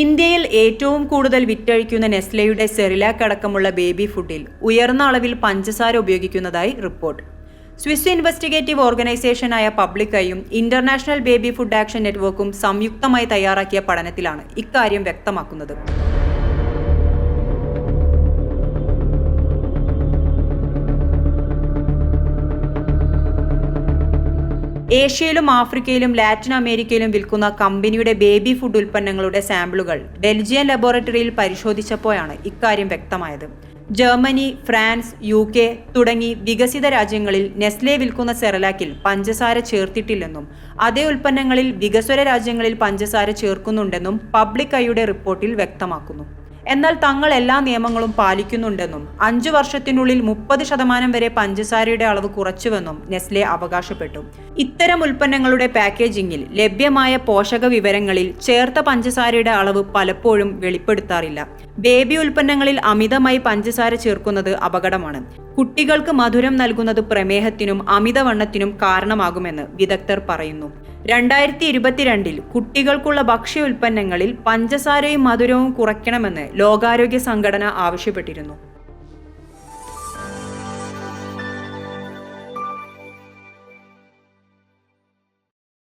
ഇന്ത്യയിൽ ഏറ്റവും കൂടുതൽ വിറ്റഴിക്കുന്ന നെസ്ലയുടെ സെറിലാക്ക് അടക്കമുള്ള ബേബി ഫുഡിൽ ഉയർന്ന അളവിൽ പഞ്ചസാര ഉപയോഗിക്കുന്നതായി റിപ്പോർട്ട്. സ്വിസ് ഇൻവെസ്റ്റിഗേറ്റീവ് ഓർഗനൈസേഷനായ പബ്ലിക്കയും ഇന്റർനാഷണൽ ബേബി ഫുഡ് ആക്ഷൻ നെറ്റ്വർക്കും സംയുക്തമായി തയ്യാറാക്കിയ പഠനത്തിലാണ് ഇക്കാര്യം വ്യക്തമാക്കുന്നത്. ഏഷ്യയിലും ആഫ്രിക്കയിലും ലാറ്റിൻ അമേരിക്കയിലും വിൽക്കുന്ന കമ്പനിയുടെ ബേബി ഫുഡ് ഉൽപ്പന്നങ്ങളുടെ സാമ്പിളുകൾ ബെൽജിയൻ ലബോറട്ടറിയിൽ പരിശോധിച്ചപ്പോഴാണ് ഇക്കാര്യം വ്യക്തമായത്. ജർമ്മനി ഫ്രാൻസ് യു കെ തുടങ്ങി വികസിത രാജ്യങ്ങളിൽ നെസ്ലെ വിൽക്കുന്ന സെറലാക്കിൽ പഞ്ചസാര ചേർത്തിട്ടില്ലെന്നും അതേ ഉൽപ്പന്നങ്ങളിൽ വികസ്വര രാജ്യങ്ങളിൽ പഞ്ചസാര ചേർക്കുന്നുണ്ടെന്നും പബ്ലിക് ഐയുടെ റിപ്പോർട്ടിൽ വ്യക്തമാക്കുന്നു. എന്നാൽ തങ്ങൾ എല്ലാ നിയമങ്ങളും പാലിക്കുന്നുണ്ടെന്നും അഞ്ചു വർഷത്തിനുള്ളിൽ മുപ്പത് ശതമാനം വരെ പഞ്ചസാരയുടെ അളവ് കുറച്ചുവെന്നും നെസ്ലെ അവകാശപ്പെട്ടു. ഇത്തരം ഉൽപ്പന്നങ്ങളുടെ പാക്കേജിംഗിൽ ലഭ്യമായ പോഷക വിവരങ്ങളിൽ ചേർത്ത പഞ്ചസാരയുടെ അളവ് പലപ്പോഴും വെളിപ്പെടുത്താറില്ല. ബേബി ഉൽപ്പന്നങ്ങളിൽ അമിതമായി പഞ്ചസാര ചേർക്കുന്നത് അപകടമാണ്. കുട്ടികൾക്ക് മധുരം നൽകുന്നത് പ്രമേഹത്തിനും അമിതവണ്ണത്തിനും കാരണമാകുമെന്ന് വിദഗ്ധർ പറയുന്നു. രണ്ടായിരത്തി ഇരുപത്തിരണ്ടിൽ കുട്ടികൾക്കുള്ള ഭക്ഷ്യ ഉൽപ്പന്നങ്ങളിൽ പഞ്ചസാരയും മധുരവും കുറയ്ക്കണമെന്ന് ലോകാരോഗ്യ സംഘടന ആവശ്യപ്പെട്ടിരുന്നു.